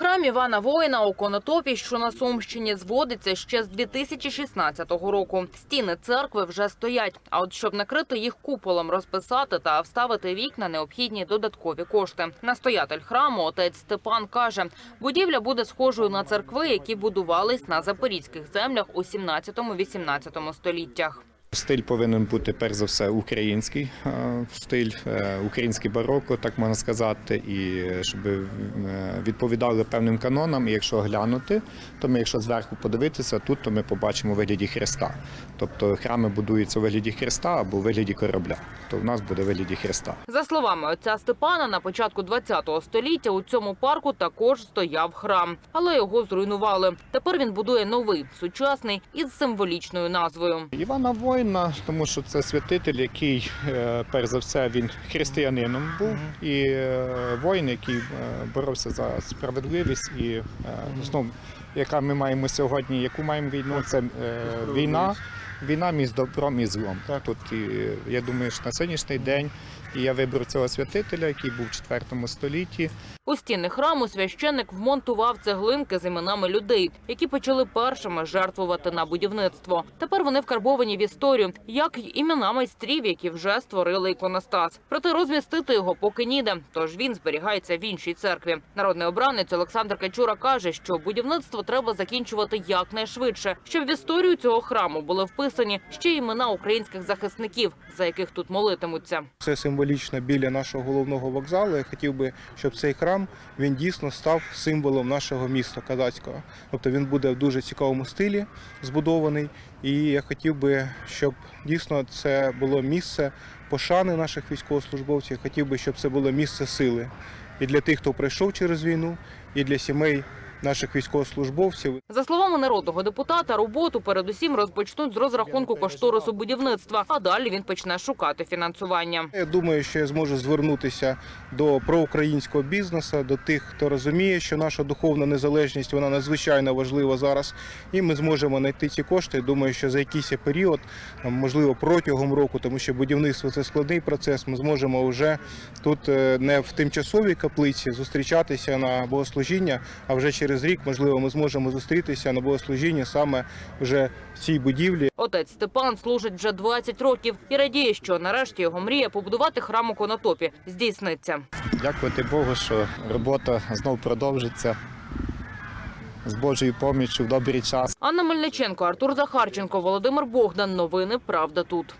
Храм Івана Воїна у Конотопі, що на Сумщині, зводиться ще з 2016 року. Стіни церкви вже стоять. А от щоб накрити їх куполом, розписати та вставити вікна, необхідні додаткові кошти. Настоятель храму, отець Степан, каже, будівля буде схожою на церкви, які будувались на запорізьких землях у 17-18 століттях. Стиль повинен бути перш за все український стиль, е, український бароко, так можна сказати, і е, щоб е, відповідали певним канонам. І якщо глянути, то ми, якщо зверху подивитися, тут то ми побачимо вигляді Христа. Тобто храми будуються у вигляді Христа або у вигляді корабля. То в нас буде вигляді Христа. За словами отця Степана, на початку 20-го століття у цьому парку також стояв храм, але його зруйнували. Тепер він будує новий, сучасний із символічною назвою. Івана Воїна, тому що це святитель, який е, перш за все він християнином був і е, воїн, який е, боровся за справедливість. І знов, знову, яка ми маємо сьогодні, яку маємо війну, це війна. Війна між добром і злом. Тут і, я думаю, що на сьогоднішній день і я вибрав цього святителя, який був в 4 столітті. У стіни храму священник вмонтував цеглинки з іменами людей, які почали першими жертвувати на будівництво. Тепер вони вкарбовані в історію, як й імена майстрів, які вже створили іконостас. Проте розмістити його поки ніде, тож він зберігається в іншій церкві. Народний обранець Олександр Качура каже, що будівництво треба закінчувати якнайшвидше, щоб в історію цього храму були вписані ще імена українських захисників, за яких тут молитимуться. Це символічно біля нашого головного вокзалу. Я хотів би, щоб цей храм він дійсно став символом нашого міста казацького. Тобто він буде в дуже цікавому стилі збудований. І я хотів би, щоб дійсно це було місце пошани наших військовослужбовців. Я хотів би, щоб це було місце сили і для тих, хто пройшов через війну, і для сімей наших військовослужбовців. За словами народного депутата, роботу передусім розпочнуть з розрахунку кошторису будівництва, а далі він почне шукати фінансування. Я думаю, що я зможу звернутися до проукраїнського бізнесу, до тих, хто розуміє, що наша духовна незалежність вона надзвичайно важлива зараз, і ми зможемо знайти ці кошти. Думаю, що за якийсь період, можливо, протягом року, тому що будівництво це складний процес. Ми зможемо вже тут е, не в тимчасовій каплиці зустрічатися на богослужіння, а вже через рік, можливо, ми зможемо зустрітися на богослужінні саме вже в цій будівлі. Отець Степан служить вже 20 років і радіє, що нарешті його мрія побудувати храм у Конотопі здійсниться. Дякувати Богу, що робота знову продовжиться з Божою поміччю в добрий час. Анна Мельниченко, Артур Захарченко, Володимир Богдан. Новини Правда тут.